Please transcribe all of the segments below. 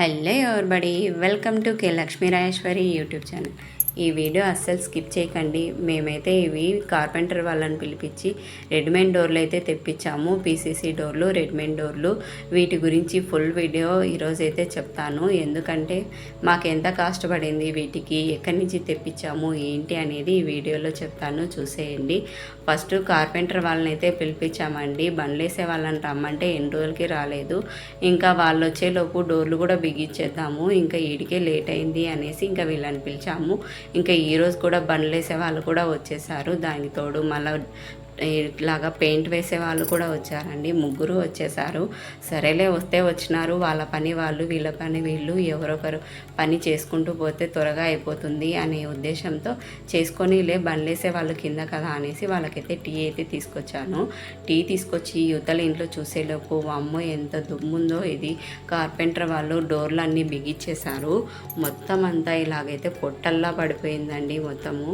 Hello और बड़ी welcome to K Lakshmi Rajeshwari YouTube channel. ఈ వీడియో అస్సలు స్కిప్ చేయకండి. మేమైతే ఇవి కార్పెంటర్ వాళ్ళని పిలిపించి రెడీమేడ్ డోర్లు అయితే తెప్పించాము. పీసీసీ డోర్లు రెడీమేడ్ డోర్లు. వీటి గురించి ఫుల్ వీడియో ఈరోజు అయితే చెప్తాను. ఎందుకంటే మాకు ఎంత కాస్ట్ పడింది వీటికి ఎక్కడి నుంచి తెప్పించాము ఏంటి అనేది ఈ వీడియోలో చెప్తాను. చూసేయండి. ఫస్ట్ కార్పెంటర్ వాళ్ళని అయితే పిలిపించామండి. బండ్లేసే వాళ్ళని రమ్మంటే ఎన్ని రోజులకి రాలేదు. ఇంకా వాళ్ళు వచ్చేలోపు డోర్లు కూడా బిగించేద్దాము ఇంకా ఈడికే లేట్ అయింది అనేసి ఇంకా వీళ్ళని పిలిచాము. ఇంకా ఈరోజు కూడా బండ్లు వేసే వాళ్ళు కూడా వచ్చేసారు. దానికి తోడు మళ్ళీ ఇట్లాగా పెయింట్ వేసే వాళ్ళు కూడా వచ్చారండి. ముగ్గురు వచ్చేసారు. సరేలే వస్తే వచ్చినారు. వాళ్ళ పని వాళ్ళు వీళ్ళ పని వీళ్ళు ఎవరొకరు పని చేసుకుంటూ పోతే త్వరగా అయిపోతుంది అనే ఉద్దేశంతో చేసుకొని లే బండ్లేసే వాళ్ళు కింద కదా అనేసి వాళ్ళకైతే టీ అయితే తీసుకొచ్చాను. టీ తీసుకొచ్చి యువతల ఇంట్లో చూసేలోపు అమ్మ ఎంత దుమ్ముందో ఇది. కార్పెంటర్ వాళ్ళు డోర్లు అన్నీ బిగిచ్చేశారు. మొత్తం అంతా ఇలాగైతే పొట్టల్లా పడిపోయిందండి మొత్తము.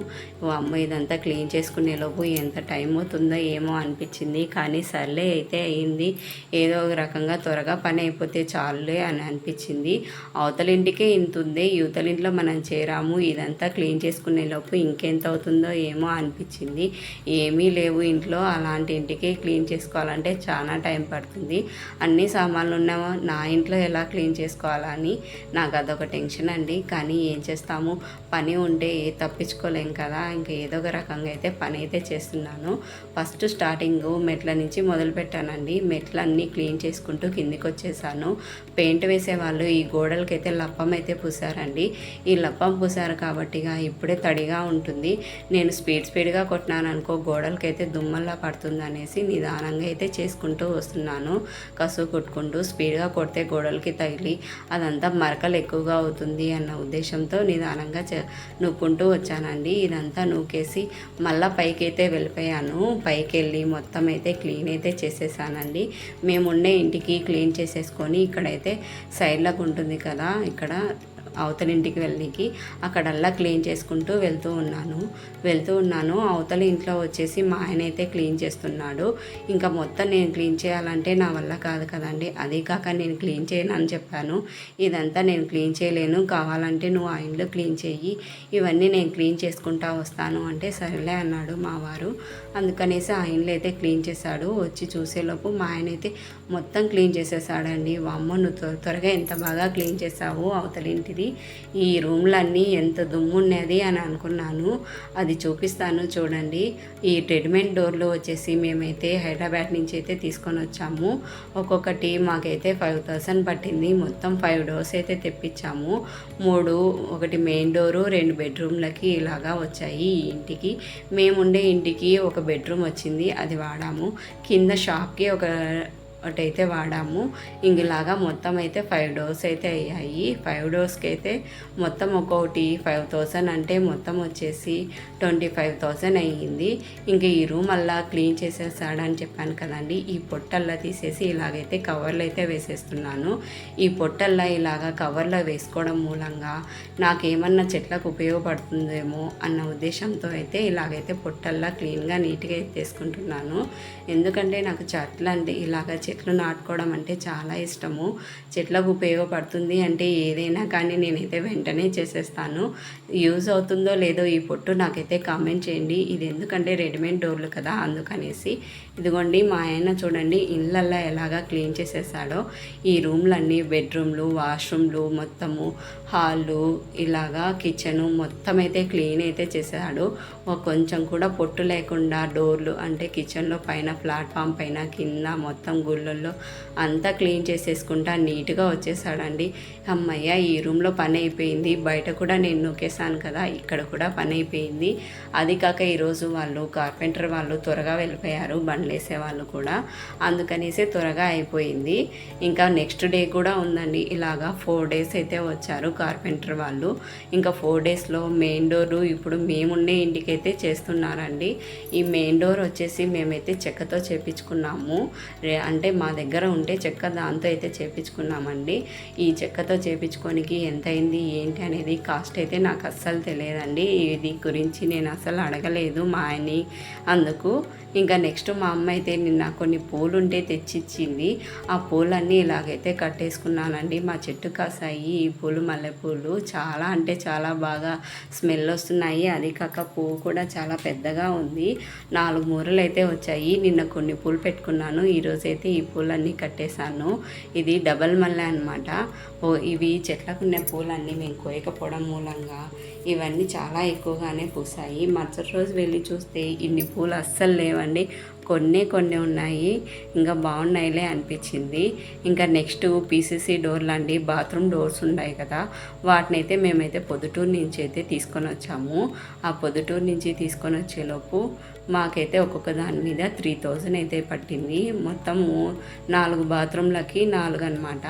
అమ్మ ఇదంతా క్లీన్ చేసుకునేలోపు ఎంత టైం అవుతుంది ఏమో అనిపించింది. కానీ సర్లే అయితే అయింది. ఏదో ఒక రకంగా త్వరగా పని అయిపోతే చాలులే అని అనిపించింది. అవతల ఇంటికే ఇంత ఉంది. యువతల ఇంట్లో మనం చేరాము. ఇదంతా క్లీన్ చేసుకునే లోపు ఇంకెంత అవుతుందో ఏమో అనిపించింది. ఏమీ లేవు ఇంట్లో. అలాంటి ఇంటికి క్లీన్ చేసుకోవాలంటే చాలా టైం పడుతుంది. అన్ని సామాన్లు ఉన్నామో నా ఇంట్లో ఎలా క్లీన్ చేసుకోవాలని నాకు అదొక టెన్షన్ అండి. కానీ ఏం చేస్తాము? పని ఉంటే ఏ తప్పించుకోలేం కదా. ఇంకా ఏదో ఒక రకంగా అయితే పని అయితే చేస్తున్నాను. ఫస్ట్ స్టార్టింగ్ మెట్ల నుంచి మొదలు పెట్టానండి మెట్లన్నీ క్లీన్ చేసుకుంటూ కిందికి వచ్చేసాను పెయింట్ వేసే వాళ్ళు ఈ గోడలకైతే లప్పం అయితే పూసారండి. ఈ లప్పం పూసారు కాబట్టి ఇప్పుడే తడిగా ఉంటుంది. నేను స్పీడ్ స్పీడ్గా కొట్టినాను అనుకో గోడలకైతే దుమ్మల్లా పడుతుంది అనేసి నిదానంగా అయితే చేసుకుంటూ వస్తున్నాను. కసువు కొట్టుకుంటూ స్పీడ్గా కొడితే గోడలకి తగిలి అదంతా మరకలు ఎక్కువగా అవుతుంది అన్న ఉద్దేశంతో నిదానంగా చే నూక్కుంటూ వచ్చానండి. ఇదంతా నూకేసి మళ్ళీ పైకి అయితే వెళ్ళిపోయాను. పైకి వెళ్ళి మొత్తం అయితే క్లీన్ అయితే చేసేసానండి. మేము ఉండే ఇంటికి క్లీన్ చేసేసుకొని ఇక్కడైతే సైడ్లకు ఉంటుంది కదా ఇక్కడ అవతల ఇంటికి వెళ్ళనికి అక్కడల్లా క్లీన్ చేసుకుంటూ వెళ్తూ ఉన్నాను. వెళ్తూ ఉన్నాను. అవతల ఇంట్లో వచ్చేసి మా ఆయన అయితే క్లీన్ చేస్తున్నాడు. ఇంకా మొత్తం నేను క్లీన్ చేయాలంటే నా వల్ల కాదు కదండి. అదే కాక నేను క్లీన్ చేయను అని చెప్పాను. ఇదంతా నేను క్లీన్ చేయలేను. కావాలంటే నువ్వు ఆ ఇంట్లో క్లీన్ చేయి. ఇవన్నీ నేను క్లీన్ చేసుకుంటా వస్తాను అంటే సరేలే అన్నాడు మా వారు. అందుకనేసి ఆ ఇంట్లో అయితే క్లీన్ చేశాడు. వచ్చి చూసేలోపు మా ఆయన అయితే మొత్తం క్లీన్ చేసేసాడండి. వామ్మో నువ్వు త్వర త్వరగా ఎంత బాగా క్లీన్ చేసావు అవతలింటిది ఈ రూమ్లన్నీ ఎంత దుమ్మున్నది అని అనుకున్నాను. అది చూపిస్తాను చూడండి. ఈ రెడీమేడ్ డోర్లు వచ్చేసి మేమైతే హైదరాబాద్ నుంచి అయితే తీసుకొని వచ్చాము. ఒక్కొక్కటి మాకైతే ఫైవ్ థౌసండ్ పట్టింది. మొత్తం ఫైవ్ డోర్స్ అయితే తెప్పించాము. మూడు ఒకటి మెయిన్ డోరు రెండు బెడ్రూమ్లకి ఇలాగా వచ్చాయి ఈ ఇంటికి. మేముండే ఇంటికి ఒక బెడ్రూమ్ వచ్చింది. అది వాడాము. కింద షాప్కి ఒక ఒకటైతే వాడాము. ఇంగిలాగా మొత్తం అయితే ఫైవ్ డోర్స్ అయితే అయ్యాయి. ఫైవ్ డోర్స్కి అయితే మొత్తం ఒక్కొక్కటి ఫైవ్ థౌసండ్ అంటే మొత్తం వచ్చేసి ట్వంటీ ఫైవ్ థౌసండ్ అయ్యింది. ఇంక ఈ రూమ్ అలా క్లీన్ చేసేసాడని చెప్పాను కదండి. ఈ పొట్టల్లా తీసేసి ఇలాగైతే కవర్లు అయితే వేసేస్తున్నాను. ఈ పొట్టల్లా ఇలాగా కవర్లో వేసుకోవడం మూలంగా నాకేమన్నా చెట్లకు ఉపయోగపడుతుందేమో అన్న ఉద్దేశంతో అయితే ఇలాగైతే పొట్టల్లా క్లీన్గా నీట్గా ఎత్తేసుకుంటున్నాను ఎందుకంటే నాకు చెట్లు అంటే ఇలాగ చెట్లు చెట్లు నాటుకోవడం అంటే చాలా ఇష్టము. చెట్లకు ఉపయోగపడుతుంది అంటే ఏదైనా కానీ నేనైతే వెంటనే చేసేస్తాను. యూజ్ అవుతుందో లేదో ఈ పొట్టు నాకైతే కామెంట్ చేయండి. ఇది ఎందుకంటే రెడీమేడ్ డోర్లు కదా అందుకనేసి. ఇదిగోండి మా ఆయన చూడండి ఇళ్ళల్లో ఎలాగా క్లీన్ చేసేసాడో. ఈ రూమ్లన్నీ బెడ్రూమ్లు వాష్రూమ్లు మొత్తము హాళ్ళు ఇలాగా కిచెను మొత్తం అయితే క్లీన్ అయితే చేశాడు కొంచెం కూడా పొట్టు లేకుండా డోర్లు అంటే కిచెన్లో పైన ప్లాట్ఫామ్ పైన కింద మొత్తం గుళ్ళల్లో అంతా క్లీన్ చేసేసుకుంటా నీట్గా వచ్చేసాడండి. అమ్మయ్య ఈ రూమ్లో పని అయిపోయింది. బయట కూడా నేను నొక్కేసాను కదా ఇక్కడ కూడా పని అయిపోయింది. అది కాక ఈరోజు వాళ్ళు కార్పెంటర్ వాళ్ళు త్వరగా వెళ్ళిపోయారు బండ్లు వేసే వాళ్ళు కూడా. అందుకనేసి త్వరగా అయిపోయింది. ఇంకా నెక్స్ట్ డే కూడా ఉందండి. ఇలాగా ఫోర్ డేస్ అయితే వచ్చారు కార్పెంటర్ వాళ్ళు. ఇంకా ఫోర్ డేస్లో మెయిన్ డోరు ఇప్పుడు మేముండే అయితే చేస్తున్నారండి. ఈ మెయిన్ డోర్ వచ్చేసి మేమైతే చెక్కతో చేపించుకున్నాము. రే- అంటే అంటే మా దగ్గర ఉంటే చెక్క దాంతో అయితే చేపించుకున్నామండి. ఈ చెక్కతో చేపించుకోనికి ఎంత అయింది ఏంటి అనేది కాస్ట్ అయితే నాకు అస్సలు తెలియదండి. ఇది గురించి నేను అసలు అడగలేదు మా ఆయన్ని అందుకు. ఇంకా నెక్స్ట్ మా అమ్మ అయితే నిన్న కొన్ని పూలు ఉంటే తెచ్చిచ్చింది. ఆ పూలన్నీ ఇలాగైతే కట్టేసుకున్నానండి. మా చెట్టు కాసాయి ఈ పూలు మల్లెపూలు చాలా అంటే చాలా బాగా స్మెల్ వస్తున్నాయి. అది కాక పువ్వు కూడా చాలా పెద్దగా ఉంది. నాలుగు మూరలు అయితే వచ్చాయి. నిన్న కొన్ని పూలు పెట్టుకున్నాను. ఈరోజు అయితే ఈ పూలన్నీ కట్టేశాను. ఇది డబల్ మల్లె అనమాట ఓ ఇవి చెట్లకున్న పూలన్నీ మేము కోయకపోవడం మూలంగా ఇవన్నీ చాలా ఎక్కువగానే పూసాయి. మరుసటి రోజు వెళ్ళి చూస్తే ఇన్ని పూలు అస్సలు లేవండి. కొన్ని కొన్ని ఉన్నాయి. ఇంకా బాగున్నాయిలే అనిపించింది. ఇంకా నెక్స్ట్ పీసీసీ డోర్లు అండి బాత్రూమ్ డోర్స్ ఉన్నాయి కదా వాటిని అయితే మేమైతే పొద్దుటూరు నుంచి అయితే తీసుకొని వచ్చాము. ఆ పొద్దుటూరు నుంచి తీసుకొని వచ్చేలోపు మాకైతే ఒక్కొక్క దాని మీద త్రీ థౌజండ్ అయితే పట్టింది. మొత్తము నాలుగు బాత్రూమ్లకి నాలుగు అనమాట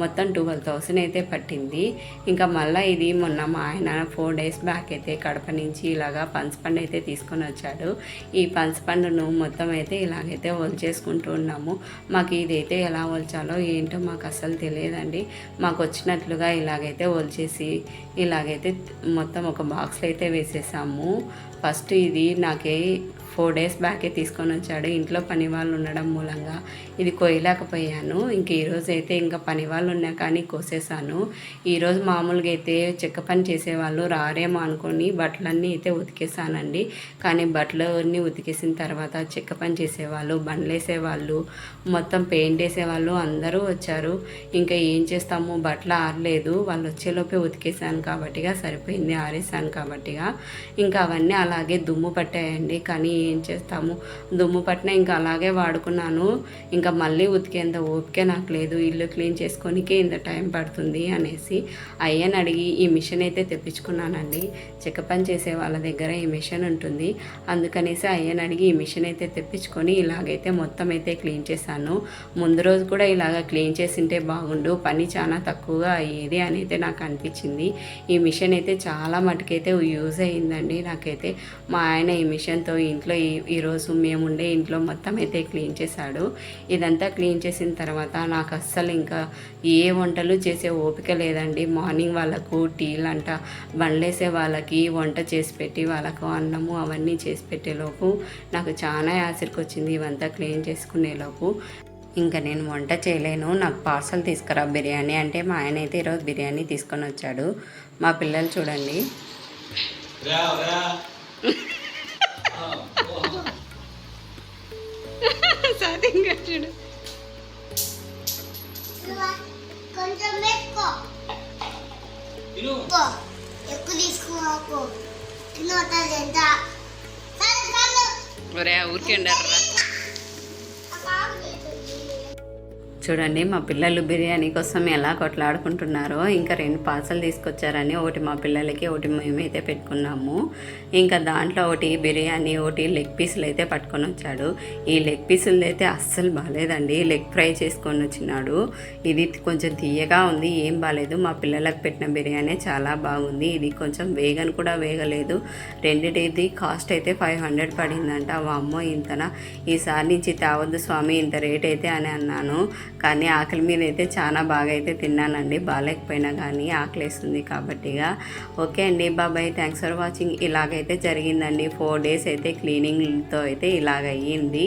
మొత్తం ట్వెల్వ్ థౌసండ్ అయితే పట్టింది. ఇంకా మళ్ళీ ఇది మొన్న మా ఆయన ఫోర్ డేస్ బ్యాక్ అయితే కడప నుంచి ఇలాగా పంచపండు అయితే తీసుకొని వచ్చాడు. ఈ పంచపండును మొత్తం అయితే ఇలాగైతే ఒలిచేసుకుంటూ ఉన్నాము. మాకు ఇదైతే ఎలా ఒలిచాలో ఏంటో మాకు అసలు తెలియదండి. మాకు వచ్చినట్లుగా ఇలాగైతే ఒలిచేసి ఇలాగైతే మొత్తం ఒక బాక్స్లో అయితే వేసేసాము. ఫస్ట్ ఇది నాకే ఫోర్ డేస్ బ్యాకే తీసుకొని వచ్చాడు. ఇంట్లో పని వాళ్ళు ఉండడం మూలంగా ఇది కొయ్యలేకపోయాను ఇంక ఈరోజు అయితే ఇంకా పని వాళ్ళు ఉన్నా కానీ కోసేసాను ఈరోజు మామూలుగా అయితే చెక్క పని చేసేవాళ్ళు రారేమో అనుకొని బట్టలన్నీ అయితే ఉతికేసానండి కానీ బట్టలు అన్నీ ఉతికేసిన తర్వాత చెక్క పని చేసేవాళ్ళు బండ్లేసేవాళ్ళు మొత్తం పెయింట్ వేసేవాళ్ళు అందరూ వచ్చారు. ఇంకా ఏం చేస్తాము బట్టలు ఆరలేదు. వాళ్ళు వచ్చేలోపే ఉతికేసాను కాబట్టిగా సరిపోయింది ఆరేసాను కాబట్టిగా. ఇంకా అవన్నీ అలాగే దుమ్ము పట్టాయండి. కానీ ఏం చేస్తాము? దుమ్ము పట్టిన ఇంకా అలాగే వాడుకున్నాను. ఇంకా మళ్ళీ ఉతికేంత ఓపిక నాకు లేదు. ఇల్లు క్లీన్ చేసుకోనికే ఇంత టైం పడుతుంది అనేసి అయ్యని అడిగి ఈ మిషన్ అయితే తెప్పించుకున్నానండి. చెక్క పని చేసే వాళ్ళ దగ్గర ఈ మిషన్ ఉంటుంది. అందుకనేసి అయ్యని అడిగి ఈ మిషన్ అయితే తెప్పించుకొని ఇలాగైతే మొత్తం అయితే క్లీన్ చేశాను. ముందు రోజు కూడా ఇలాగ క్లీన్ చేసింటే బాగుండు. పని చాలా తక్కువగా అయ్యేది అని అయితే నాకు అనిపించింది. ఈ మిషన్ అయితే చాలా మటుకైతే యూజ్ అయ్యిందండి. నాకైతే మా ఆయన ఈ మిషన్తో ఇంట్లో ఈ ఈరోజు మేము ఉండే ఇంట్లో మొత్తం అయితే క్లీన్ చేశాడు. ఇదంతా క్లీన్ చేసిన తర్వాత నాకు అస్సలు ఇంకా ఏ వంటలు చేసే ఓపిక లేదండి. మార్నింగ్ వాళ్ళకు టీలంట బండ్లేసే వాళ్ళకి వంట చేసి పెట్టి వాళ్ళకు అన్నము అవన్నీ చేసి పెట్టేలోపు నాకు చాలా యాసిరికి వచ్చింది ఇవంతా క్లీన్ చేసుకునేలోపు ఇంకా నేను వంట చేయలేను. నాకు పార్సల్ తీసుకురా బిర్యానీ అంటే మా ఆయన అయితే ఈరోజు బిర్యానీ తీసుకొని వచ్చాడు. మా పిల్లలు చూడండి. చాలు ఒరే చూడండి మా పిల్లలు బిర్యానీ కోసం ఎలా కొట్లాడుకుంటున్నారో ఇంకా రెండు పార్సల్ తీసుకొచ్చారని ఒకటి మా పిల్లలకి ఒకటి మేమైతే పెట్టుకున్నాము. ఇంకా దాంట్లో ఒకటి బిర్యానీ ఒకటి లెగ్ పీసులు అయితే పట్టుకొని వచ్చాడు. ఈ లెగ్ పీసులు అయితే అస్సలు బాగాలేదండి. లెగ్ ఫ్రై చేసుకొని వచ్చినాడు. ఇది కొంచెం తీయగా ఉంది ఏం బాగాలేదు. మా పిల్లలకు పెట్టిన బిర్యానీ చాలా బాగుంది. ఇది కొంచెం వేగన్ కూడా వేగలేదు. రెండింటిది కాస్ట్ అయితే ఫైవ్ హండ్రెడ్ పడిందంట. వామ్మో ఇంతనా? ఈసారి నుంచి తేవద్దు స్వామి ఇంత రేట్ అయితే అని అన్నాను. కానీ ఆకలి మీద అయితే చాలా బాగా అయితే తిన్నానండి. బాగాలేకపోయినా కానీ ఆకలి వేస్తుంది కాబట్టిగా ఓకే అండి బాబాయ్. థ్యాంక్స్ ఫర్ వాచింగ్ ఇలాగైతే జరిగిందండి. ఫోర్ డేస్ అయితే క్లీనింగ్తో అయితే ఇలాగ అయ్యింది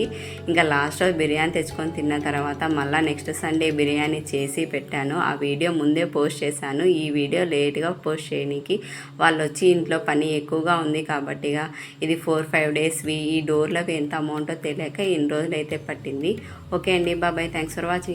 ఇంకా లాస్ట్ రోజు బిర్యానీ తెచ్చుకొని తిన్న తర్వాత మళ్ళీ నెక్స్ట్ సండే బిర్యానీ చేసి పెట్టాను. ఆ వీడియో ముందే పోస్ట్ చేశాను. ఈ వీడియో లేట్గా పోస్ట్ చేయడానికి వాళ్ళు వచ్చి ఇంట్లో పని ఎక్కువగా ఉంది కాబట్టిగా ఇది ఫోర్ ఫైవ్ డేస్వి ఈ డోర్లకు ఎంత అమౌంటో తెలియక ఇన్ని రోజులు అయితే పట్టింది. ఓకే అండి బాబాయ్. Thanks for watching